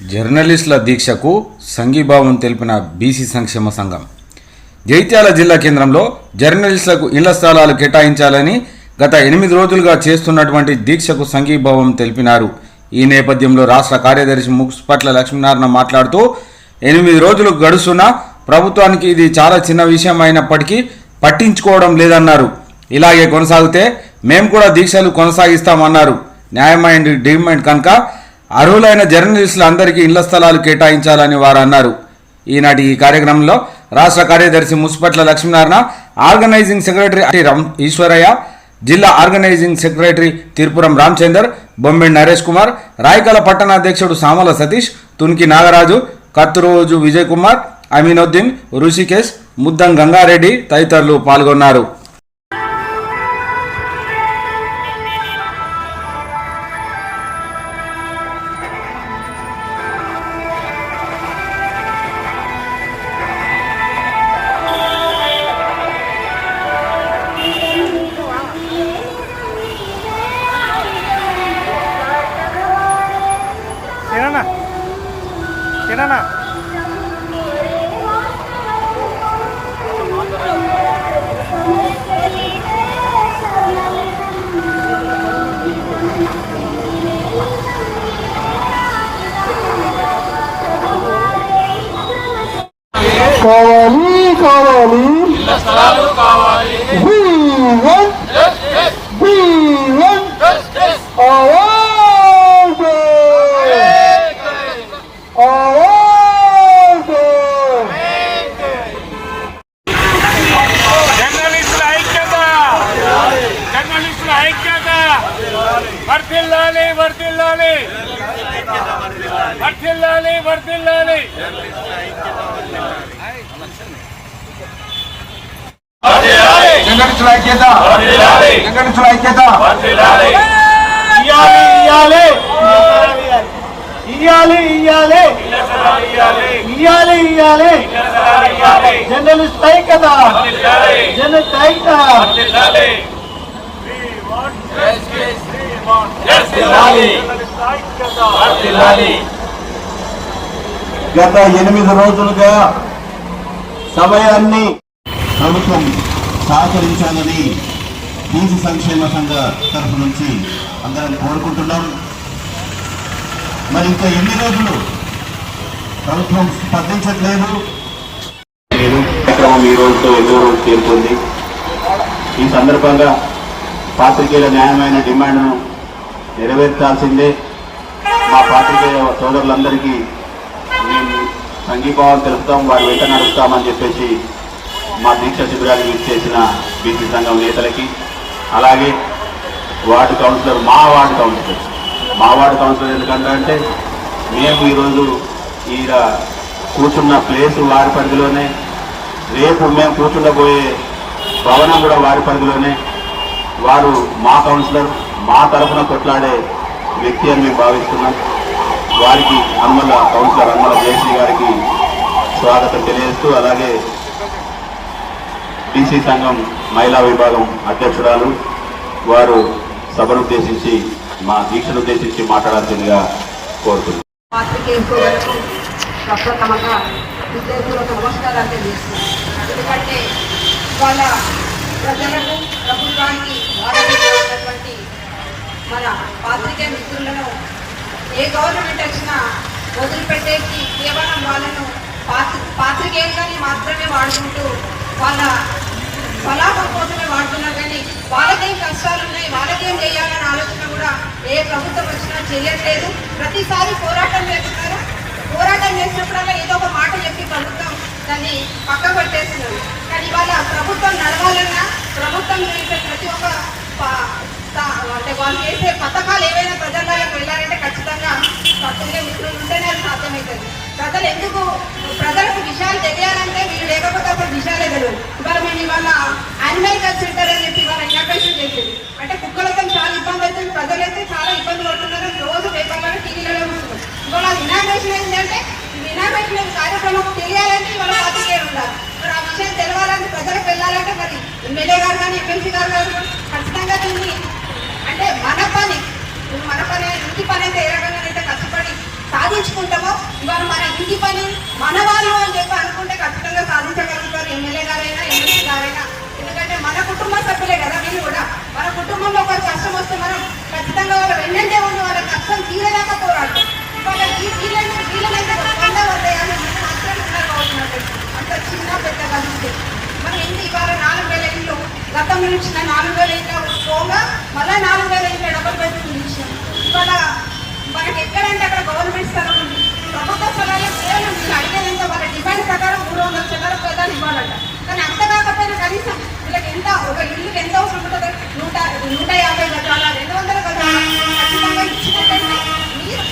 జర్నలిస్టుల దీక్షకు సంఘీభావం తెలిపిన బీసీ సంక్షేమ సంఘం. జైత్యాల జిల్లా కేంద్రంలో జర్నలిస్టులకు ఇళ్ళ స్థలాలు కేటాయించాలని గత ఎనిమిది రోజులుగా చేస్తున్నటువంటి దీక్షకు సంఘీభావం తెలిపినారు. ఈ నేపథ్యంలో రాష్ట్ర కార్యదర్శి ముక్స్పట్ల లక్ష్మీనారాయణ మాట్లాడుతూ ఎనిమిది రోజులు గడుస్తున్నా ప్రభుత్వానికి ఇది చాలా చిన్న విషయం అయినప్పటికీ పట్టించుకోవడం లేదన్నారు. ఇలాగే కొనసాగితే మేము కూడా దీక్షలు కొనసాగిస్తామన్నారు. న్యాయమైన డిమాండ్ కనుక అర్హులైన జర్నలిస్టులందరికీ ఇళ్ళ స్థలాలు కేటాయించాలని వారు అన్నారు. ఈనాటి ఈ కార్యక్రమంలో రాష్ట్ర కార్యదర్శి ముసుపట్ల లక్ష్మీనారాయణ ఆర్గనైజింగ్ సెక్రటరీ ఈశ్వరయ్య జిల్లా ఆర్గనైజింగ్ సెక్రటరీ తిరుపురం రామచందర్ బొమ్మిడి నరేష్ కుమార్ రాయకల పట్టణాధ్యక్షుడు సామల సతీష్ తునికి నాగరాజు కత్తురోజు విజయ్ కుమార్ అమీనుద్దీన్ రుషికేశ్ ముద్దం గంగారెడ్డి తదితరులు పాల్గొన్నారు. కావాలి We want We want award award జర్నలిస్టుల ఐక్యత జర్నలిస్టుల ఐక్యత వర్ధిల్లాలి వర్ధిల్లాలి వర్ధిల్లాలి వర్ధిల్లాలి జర్నలిస్టుల ఐక్యత. జర్నలిస్టుల ఐక్యత. ఇయ్యాలి ఇయ్యాలి! ఇయ్యాలి ఇయ్యాలి. ఇయ్యాలి ఇయ్యాలి. జర్నలిస్ట్ ఐక్యత. జర్నలిస్ట్ ఐక్యత. గత ఎనిమిది రోజులుగా సమయాన్ని ప్రభుత్వం సహకరించాలని బీసీ సంక్షేమ సంఘ తరఫు నుంచి అందరం కోరుకుంటున్నాం. మరి ఇంకా ఎన్ని రోజులు ప్రభుత్వం స్పందించట్లేదు? కార్యక్రమం ఈ రోజుతో ఎన్నో రోజు చేరుకుంది. ఈ సందర్భంగా పాత్రికేయుల న్యాయమైన డిమాండ్ను నెరవేర్చాల్సిందే. మా పాత్రికేయ సోదరులందరికీ మేము సంఘీభావం తెలుపుతాం వారి వెంట నడుస్తామని చెప్పేసి మా దీక్ష శిబిరానికి ఇచ్చేసిన బీసీ సంఘం నేతలకి అలాగే వార్డు కౌన్సిలర్ మా వార్డు కౌన్సిలర్. మా వార్డు కౌన్సిలర్ ఎందుకంటే అంటే మేము ఈరోజు ఈ కూర్చున్న ప్లేస్ వారి పరిధిలోనే రేపు మేము కూర్చుండబోయే భవనం కూడా వారి పరిధిలోనే. వారు మా కౌన్సిలర్ మా తరఫున కొట్లాడే వ్యక్తి అని మేము భావిస్తున్నాం. వారికి అన్మల కౌన్సిలర్ అన్మల జయశ్రీ గారికి స్వాగతం తెలియజేస్తూ అలాగే బీసీ సంఘం మహిళా విభాగం అధ్యక్షురాలు వారు సభను ఉద్దేశించి మా దీక్షను ఉద్దేశించి మాట్లాడాల్సిందిగా కోరుతున్నాను. నమస్కారాలు ఎందుకంటే వాళ్ళ ప్రజలకు ప్రభుత్వానికి వాడబడినటువంటి మన పాత్రికే మిత్రులను ఏ గవర్నమెంట్ వచ్చినా వదిలిపెట్టేసి కేవలం వాళ్ళను పాత్రి పాత్రికేయులుగానే మాత్రమే వాడుకుంటూ వాళ్ళ స్వలాభం కోసమే వాడుతున్నారు కానీ వాళ్ళకేం కష్టాలు ఉన్నాయి వాళ్ళకేం చేయాలనే ఆలోచన కూడా ఏ ప్రభుత్వం వచ్చినా చేయట్లేదు. ప్రతిసారి పోరాటం చేస్తున్నారు? పోరాటం చేసినప్పుడల్లా ఏదో ఒక మాట చెప్పి ప్రభుత్వం దాన్ని పక్క కానీ ఇవాళ ప్రభుత్వం నడవాలన్నా ప్రభుత్వం చేసే ప్రతి ఒక్క అంటే వాళ్ళు చేసే పథకాలు ఏవైనా ప్రజల్లోకి వెళ్ళాలంటే ఖచ్చితంగా పత్రిక మిత్రులు ఉంటేనే అది సాధ్యమవుతుంది. ప్రజలు ఎందుకు? ప్రజలకు విషయాలు తెలియాలంటే మీరు లేకపోతే అప్పుడు విషయాలే తెలియదు ఇవాళ మేము ఇవాళ యానిమల్ కల్చర్ సెంటర్ అని చెప్పి ఇవాళ ఇనాగ్రేషన్ చేసేది. అంటే కుక్కలతో చాలా ఇబ్బంది అవుతుంది ప్రజలైతే చాలా ఇబ్బంది పడుతున్నారు. రోజు పేపర్లలో టీవీలలో చూస్తున్నారు. ఇవాళ అది ఇనాగ్రేషన్ ఏంటంటే ఈ ఇనాగ్రేషన్ కార్యక్రమం తెలియాలంటే ఇవాళ పాత్రికేయులు ఉండాలి మరి ఆ విషయం తెలవాలంటే ప్రజలకు వెళ్ళాలంటే మరి ఎమ్మెల్యే గారు కానీ ఎమ్మెల్సీ గారు కానీ ఖచ్చితంగా దీన్ని అంటే మన పని మన పని ఇంటి పని అయితే ఏ రకంగానైతే కష్టపడి సాధ్యం సాధించుకుంటామో ఇవాళ మన ఇంటి పని మన వాళ్ళు అని చెప్పి అనుకుంటే ఖచ్చితంగా సాధించగలుగుతారు ఎమ్మెల్యే గారైనా ఎమ్మెల్యే గారైనా. ఎందుకంటే మన కుటుంబ సభ్యులే కదా వీళ్ళు కూడా. మన కుటుంబంలో ఒక కష్టం వస్తే మనం ఖచ్చితంగా వాళ్ళ వెన్నంటే ఉండి వాళ్ళ కష్టం తీరలేక పోరాడతాం. ఇవాళ ఈ వీళ్ళని వీళ్ళనైతే వంద అని మాత్రం ఉండకపోతున్నట్టు అంత చిన్న పెద్ద కలిస్తే మనం ఏంటి ఇవాళ నాలుగు వేల ఇల్లు గతంలో ఇచ్చిన నాలుగు వేల ఇల్లు పోగా మళ్ళీ నాలుగు వేల ఇంట్లో డబ్బులు పెట్టుకుని ఇచ్చాం ఇవాళ మనకి ఎక్కడంటే అక్కడ గవర్నమెంట్ స్థలం ఉంది. ప్రభుత్వ స్థలాలు కేవలం మీరు అడిగేదంతా వాళ్ళ డిమాండ్ ప్రకారం మూడు వందల చిల్లర పేదాలు ఇవ్వాలంట. కానీ అంత కాకపోయినా కనీసం వీళ్ళకి ఎంత ఒక ఇల్లుకి ఎంత అవసరం ఉంటుందో నూట నూట యాభై గజాల రెండు వందల గజాల ఖచ్చితంగా మీరు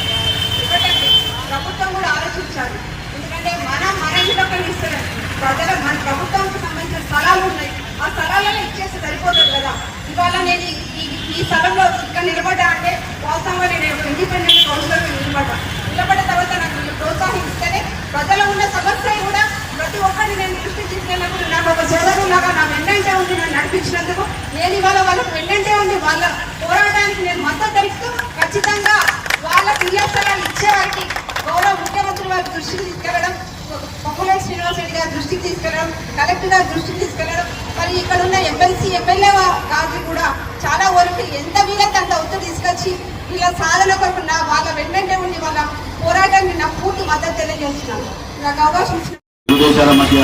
ఇవ్వటండి ప్రభుత్వం కూడా ఆలోచించాలి. ఎందుకంటే మన మన ఇంట్లో ఇస్తారు ప్రజల మన ప్రభుత్వానికి సంబంధించిన స్థలాలు ఉన్నాయి. ఆ స్థలాలలో ఇచ్చేస్తే సరిపోతుంది కదా. ఇవాళ నేను ఈ- సభలో స్థలంలో ఇక్కడ నిలబడ్డా అంటే వాస్తవంగా నేను ఇండిపెండెంట్ కౌన్సిలర్ నిలబడ్డా. నిలబడ్డ తర్వాత నాకు ప్రోత్సాహిస్తేనే ప్రోత్సహిస్తేనే ప్రజలు ఉన్న సమస్య కూడా ప్రతి ఒక్కరిని నేను దృష్టి తీసుకెళ్ళినప్పుడు నాకు ఒక సోదరులాగా నా వెన్నంటే ఉండి నన్ను నడిపించినందుకు నేను ఇవాళ వాళ్ళకు వెన్నంటే ఉండి వాళ్ళ పోరాటానికి నేను మద్దతు తెలుస్తూ ఖచ్చితంగా వాళ్ళ పిఎస్ఆర్లు ఇచ్చే వారికి గౌరవ ముఖ్యమంత్రి వారి దృష్టికి తీసుకెళ్ళడం పొంగులేటి శ్రీనివాస్ రెడ్డి గారి దృష్టికి తీసుకెళ్ళడం కలెక్టర్ గారి దృష్టికి తీసుకెళ్ళడం మరి ఇక్కడ ఉన్న ఎమ్మెల్సీ ఎమ్మెల్యే గారికి కూడా చాలా వరకు ఎంత వీలైతే అంత ఒత్తిడి తీసుకొచ్చి వీళ్ళ సాధన కొరకు నా వాళ్ళ వెంటనే ఉండి వాళ్ళ పోరాటాన్ని నా పూర్తి మద్దతు తెలియజేస్తున్నాను. నాకు అవకాశం దేశాల మధ్య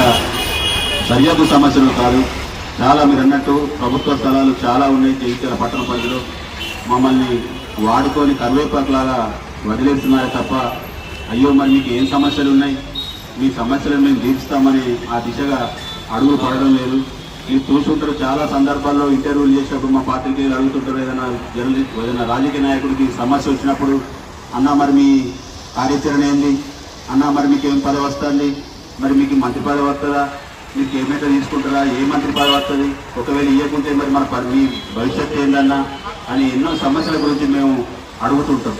సరిహద్దు సమస్యలు కాదు. చాలా మీరు అన్నట్టు ప్రభుత్వ స్థలాలు చాలా ఉన్నాయి. జగిత్యాల పట్టణ పరిధిలో మమ్మల్ని వాడుకొని కరివేపాకులాగా వదిలేస్తున్నారు తప్ప అయ్యో మరి మీకు ఏం సమస్యలు ఉన్నాయి? మీ సమస్యలను మేము తీర్చుతామని ఆ దిశగా అడుగులు పడడం లేదు. మీరు చూస్తుంటారు చాలా సందర్భాల్లో ఇంటర్వ్యూలు చేసినప్పుడు మా పాత్రికేయులు అడుగుతుంటారు ఏదైనా జర్నలిస్ట్ ఏదైనా రాజకీయ నాయకుడికి సమస్య వచ్చినప్పుడు అన్న మరి మీ కార్యాచరణ ఏంది? అన్న మరి మీకు ఏం పదవి వస్తుంది? మరి మీకు మంత్రి పదవి వస్తుందా? మీకు ఏమైతే తీసుకుంటారా? ఏ మంత్రి పదవి వస్తుంది? ఒకవేళ ఇవ్వకుంటే మరి మన మీ భవిష్యత్తు ఏందన్నా? అని ఎన్నో సమస్యల గురించి మేము అడుగుతుంటాం.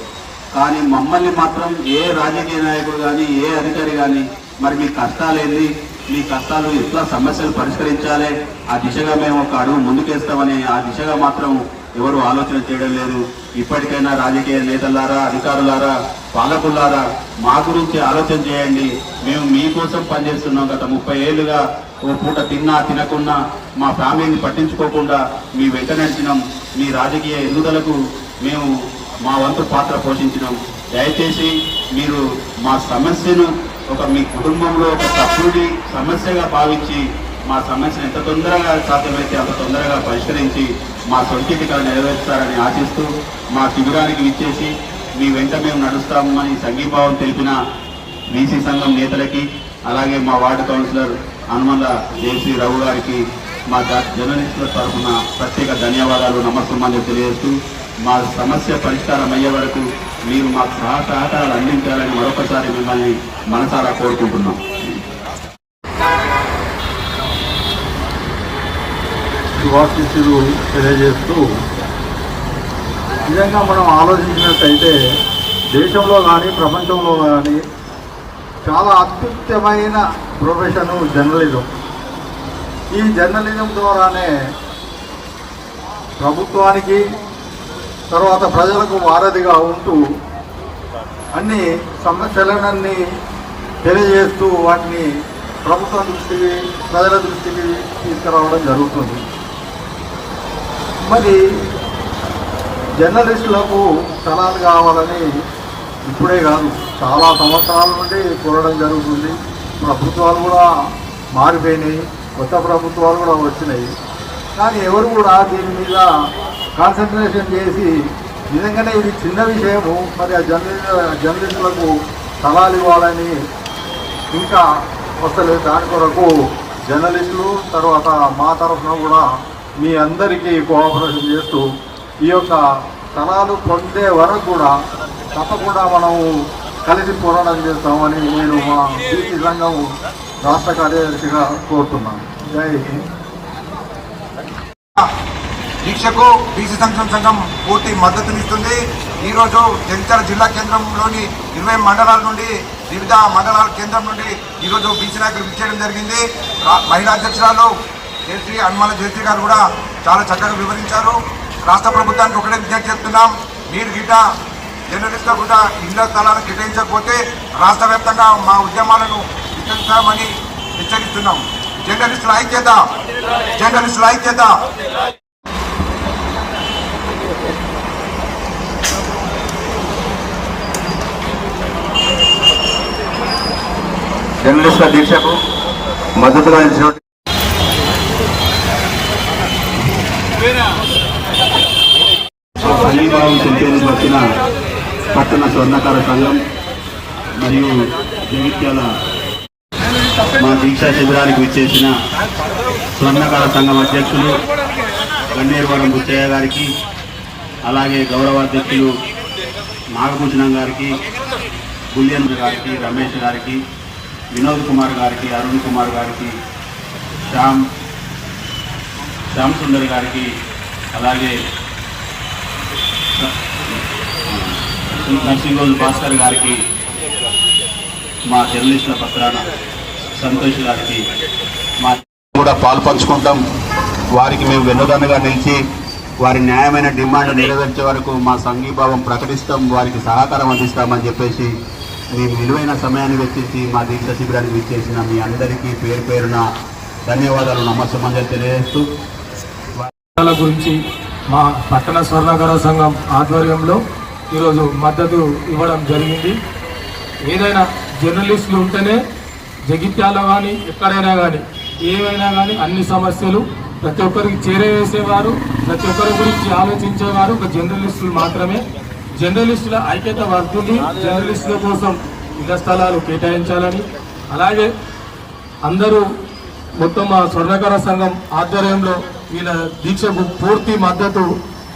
కానీ మమ్మల్ని మాత్రం ఏ రాజకీయ నాయకుడు కానీ ఏ అధికారి కానీ మరి మీ కష్టాలేంది మీ కష్టాలు ఎట్లా సమస్యలు పరిష్కరించాలి? ఆ దిశగా మేము ఒక అడుగు ముందుకేస్తామని ఆ దిశగా మాత్రం ఎవరు ఆలోచన చేయడం లేదు. ఇప్పటికైనా రాజకీయ నేతలారా అధికారులారా పాలకులారా మా గురించి ఆలోచన చేయండి. మేము మీకోసం పనిచేస్తున్నాం. గత ముప్పై ఏళ్ళుగా ఓ పూట తిన్నా తినకున్నా మా ఫ్యామిలీని పట్టించుకోకుండా మీ వెంట నడిచినాం. మీ రాజకీయ ఎదుగుదలకు మేము మా వంతు పాత్ర పోషించినాం. దయచేసి మీరు మా సమస్యను ఒక మీ కుటుంబంలో ఒక సభ్యుడి సమస్యగా భావించి మా సమస్యను ఎంత తొందరగా సాధ్యమైతే అంత తొందరగా పరిష్కరించి మా సొంతికలు నెరవేరుస్తారని ఆశిస్తూ మా శిబిరానికి ఇచ్చేసి మీ వెంట మేము నడుస్తామని సంఘీభావం తెలిపిన బీసీ సంఘం నేతలకి అలాగే మా ward councillor Hanumala J C Rao గారికి మా జర్నలిస్టుల తరఫున ప్రత్యేక ధన్యవాదాలు నమస్కారం తెలియజేస్తూ మా సమస్య పరిష్కారం అయ్యే వరకు మీరు మాకు సహా సహకారాలు అందించాలని మరొకసారి మిమ్మల్ని మనసారా కోరుకుంటున్నాం. శుభాశిస్సులు తెలియజేస్తూ నిజంగా మనం ఆలోచించినట్టయితే దేశంలో కానీ ప్రపంచంలో కానీ చాలా అత్యుత్తమైన ప్రొఫెషను జర్నలిజం. ఈ జర్నలిజం ద్వారానే ప్రభుత్వానికి తర్వాత ప్రజలకు వారధిగా ఉంటూ అన్ని సమస్యలనన్నీ తెలియజేస్తూ వాటిని ప్రభుత్వం దృష్టికి ప్రజల దృష్టికి తీసుకురావడం జరుగుతుంది. మరి జర్నలిస్టులకు స్థలాలు కావాలని ఇప్పుడే కాదు చాలా సంవత్సరాల నుండి కోరడం జరుగుతుంది. ప్రభుత్వాలు కూడా మారిపోయినాయి కొత్త ప్రభుత్వాలు కూడా వచ్చినాయి. కానీ ఎవరు కూడా దీని మీద కాన్సన్ట్రేషన్ చేసి నిజంగానే ఇది చిన్న విషయము మరి ఆ జర్నలిస్ట్ జర్నలిస్టులకు స్థలాలు ఇవ్వాలని ఇంకా వస్తలేదు. దాని కొరకు జర్నలిస్టులు తర్వాత మా తరఫున కూడా మీ అందరికీ కోఆపరేషన్ చేస్తూ ఈ యొక్క స్థలాలు పొందే వరకు కూడా తప్పకుండా మనము కలిసి పోరాటం చేస్తామని నేను మా బీసీ సంఘం రాష్ట్ర కార్యదర్శిగా కోరుతున్నాను. జై హింద్. దీక్షకు బీసీ సంక్షేమ సంఘం పూర్తి మద్దతునిస్తుంది. ఈరోజు జగిత్యాల జిల్లా కేంద్రంలోని ఇరవై మండలాల నుండి వివిధ మండలాల కేంద్రం నుండి ఈరోజు బీసీ నాయకులు విచ్చేయడం జరిగింది. మహిళా అధ్యక్షురాలు జయశ్రీ హనుమాన జయశ్రీ గారు కూడా చాలా చక్కగా వివరించారు. రాష్ట్ర ప్రభుత్వానికి ఒకటే విజ్ఞప్తి చెప్తున్నాం మీరు గిట జర్నలిస్టులకు కూడా ఇళ్ళ స్థలాలను కేటాయించకపోతే రాష్ట్ర వ్యాప్తంగా మా ఉద్యమాలను విస్తరిస్తామని హెచ్చరిస్తున్నాం. జర్నలిస్టుల ఐక్యత జర్నలిస్టుల ఐక్యత. జర్నలిస్టుల దీక్షకు మద్దతుగా నిలిచినటువంటి సంఘీభావం తెలిపేందుకు వచ్చిన పట్టణ స్వర్ణకార సంఘం మరియు జగిత్యాల మా దీక్షా శిబిరానికి విచ్చేసిన స్వర్ణకార సంఘం అధ్యక్షులు గన్నేరువరం బుచ్చయ్య గారికి అలాగే గౌరవ అధ్యక్షులు నాగభూషణం గారికి బుల్యన్ గారికి రమేష్ గారికి వినోద్ కుమార్ గారికి అరుణ్ కుమార్ గారికి శ్యామ్ శ్యామ్ సుందర్ గారికి అలాగే నర్సింగోజు భాస్కర్ గారికి మా జర్నలిస్టుల పత్రాన సంతోష్ గారికి మా కూడా పాల్పంచుకుంటాం వారికి మేము వెన్నుదన్నుగా నిలిచి వారి న్యాయమైన డిమాండ్ నెరవేర్చే వరకు మా సంఘీభావం ప్రకటిస్తాం. వారికి సహకారం అందిస్తామని చెప్పేసి మీ విలువైన సమయాన్ని వెచ్చించి మా దీక్ష శిబిరానికి విచ్చేసిన మీ అందరికీ పేరు పేరున ధన్యవాదాలు. నమస్సమంజలు తెలియజేస్తూ గురించి మా పట్టణ స్వర్ణకర సంఘం ఆధ్వర్యంలో ఈరోజు మద్దతు ఇవ్వడం జరిగింది. ఏదైనా జర్నలిస్టులు ఉంటేనే జగిత్యాల కానీ ఎక్కడైనా కానీ ఏవైనా కానీ అన్ని సమస్యలు ప్రతి ఒక్కరికి చేరవేసేవారు ప్రతి ఒక్కరి గురించి ఆలోచించేవారు. ఒక జర్నలిస్టులు మాత్రమే. జర్నలిస్టుల ఐక్యత వర్ధుని జర్నలిస్టుల కోసం ఇళ్ళ స్థలాలు కేటాయించాలని. అలాగే అందరూ మొత్తం మా స్వర్ణకార సంఘం ఆధ్వర్యంలో వీళ్ళ దీక్షకు పూర్తి మద్దతు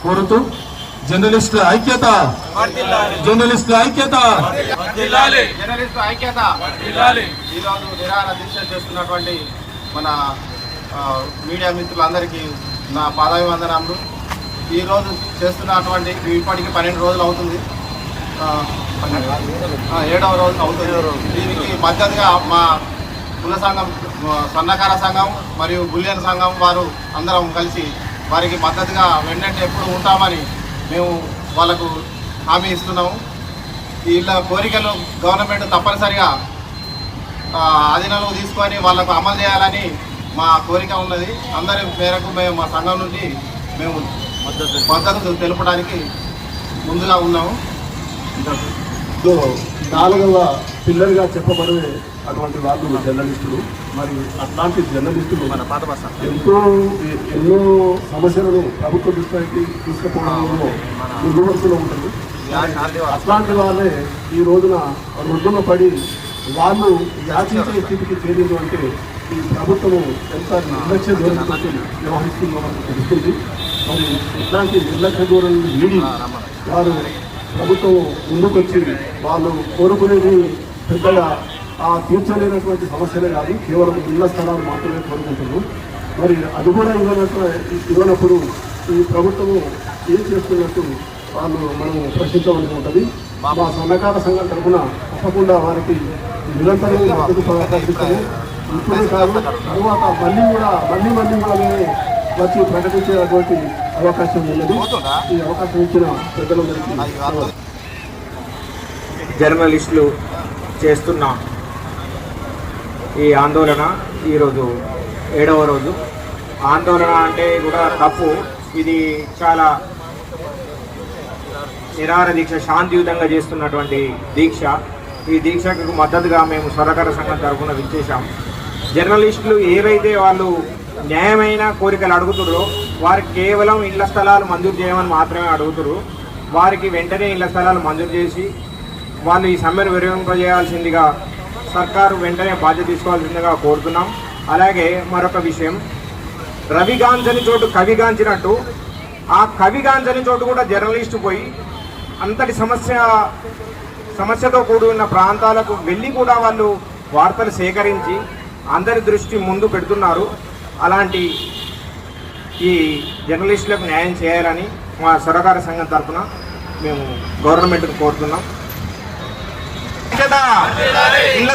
కోరుతూ జర్నలిస్టుల ఐక్యత జర్నలిస్టుల ఐక్యత. జర్నలిస్టు ఐక్యత. ఈరోజు నిరాహార దీక్ష చేస్తున్నటువంటి మన మీడియా మిత్రులందరికీ నా పాదాభివందనాలు. ఈరోజు చేస్తున్నటువంటి ఇప్పటికి పన్నెండు రోజులు అవుతుంది. ఏడవ రోజు అవుతుంది. దీనికి మద్దతుగా మా కుల సంఘం స్వర్ణకార సంఘం మరియు బులియన్ సంఘం వారు అందరం కలిసి వారికి మద్దతుగా వెంటనే ఎప్పుడు ఉంటామని మేము వాళ్ళకు హామీ ఇస్తున్నాము. వీళ్ళ కోరికలు గవర్నమెంట్ తప్పనిసరిగా ఆధీనంలో తీసుకొని వాళ్ళకు అమలు చేయాలని మా కోరిక ఉన్నది. అందరి మేరకు మేము మా సంఘం నుండి మేము మద్దతు. తెలుపడానికి ముందుగా ఉన్నాము. నాలుగవ పిల్లలుగా చెప్పబడే అటువంటి వాళ్ళు జర్నలిస్టులు మరి అట్లాంటి జర్నలిస్టులు ఎంతో ఎన్నో సమస్యలను ప్రభుత్వ దృష్టికి తీసుకుపోవడంలో ముందువరుసలో ఉంటుంది. అట్లాంటి వాళ్ళే ఈ రోజున వృద్ధుల పడి వాళ్ళు యాచించే స్థితికి చేరింది అంటే ఈ ప్రభుత్వము ఎంత నిర్లక్ష్య వ్యవహరిస్తుందో మనకు తెలుస్తుంది మరి ఇట్లాంటి నిర్లక్ష్య ధోరణి వీడి వారు ప్రభుత్వం ముందుకొచ్చి వాళ్ళు కోరుకునేది పెద్దగా ఆ తీర్చలేనటువంటి సమస్యలే కాదు కేవలం ఇళ్ళ స్థలాలు మాత్రమే కోరుకుంటున్నారు. మరి అది కూడా ఇవ్వనట్టు ఇవ్వనప్పుడు ఈ ప్రభుత్వము ఏం చేస్తున్నట్టు వాళ్ళు మనం ప్రశ్నించవలసి ఉంటుంది. మా సన్నకార సంఘం తరఫున తప్పకుండా వారికి నిరంతరం మద్దతు ప్రకటిస్తాము ఇప్పుడు కాదు తర్వాత మళ్ళీ కూడా మళ్ళీ మళ్ళీ కూడా మేము వచ్చి ప్రకటించేటువంటి అవకాశం ఉన్నది. ఈ అవకాశం ఇచ్చిన పెద్దలందరికీ ధన్యవాదాలు. జర్నలిస్టులు చేస్తున్న ఈ ఆందోళన ఈరోజు ఏడవ రోజు. ఆందోళన అంటే కూడా తప్పు. ఇది చాలా నిరాహార దీక్ష శాంతియుతంగా చేస్తున్నటువంటి దీక్ష. ఈ దీక్షకు మద్దతుగా మేము స్వరకర సంఘం తరఫున విచ్చేశాం. జర్నలిస్టులు ఏవైతే వాళ్ళు న్యాయమైన కోరికలు అడుగుతుర్రో. వారు కేవలం ఇళ్ళ స్థలాలు మంజూరు చేయమని మాత్రమే అడుగుతురు వారికి వెంటనే ఇళ్ళ స్థలాలు మంజూరు చేసి వాళ్ళు ఈ సమ్మెను విరమింపజేయాల్సిందిగా సర్కారు వెంటనే బాధ్యత తీసుకోవాల్సిందిగా కోరుతున్నాం. అలాగే మరొక విషయం. రవిగాంచని చోటు కవిగాంచినట్టు ఆ కవిగాంచని చోటు కూడా జర్నలిస్టు పోయి అంతటి సమస్య సమస్యతో కూడిన ప్రాంతాలకు వెళ్ళి కూడా వాళ్ళు వార్తలు సేకరించి అందరి దృష్టి ముందు పెడుతున్నారు. అలాంటి ఈ జర్నలిస్టులకు న్యాయం చేయాలని మా సరకార సంఘం తరఫున మేము గవర్నమెంట్ను కోరుతున్నాం. ఇళ్ళ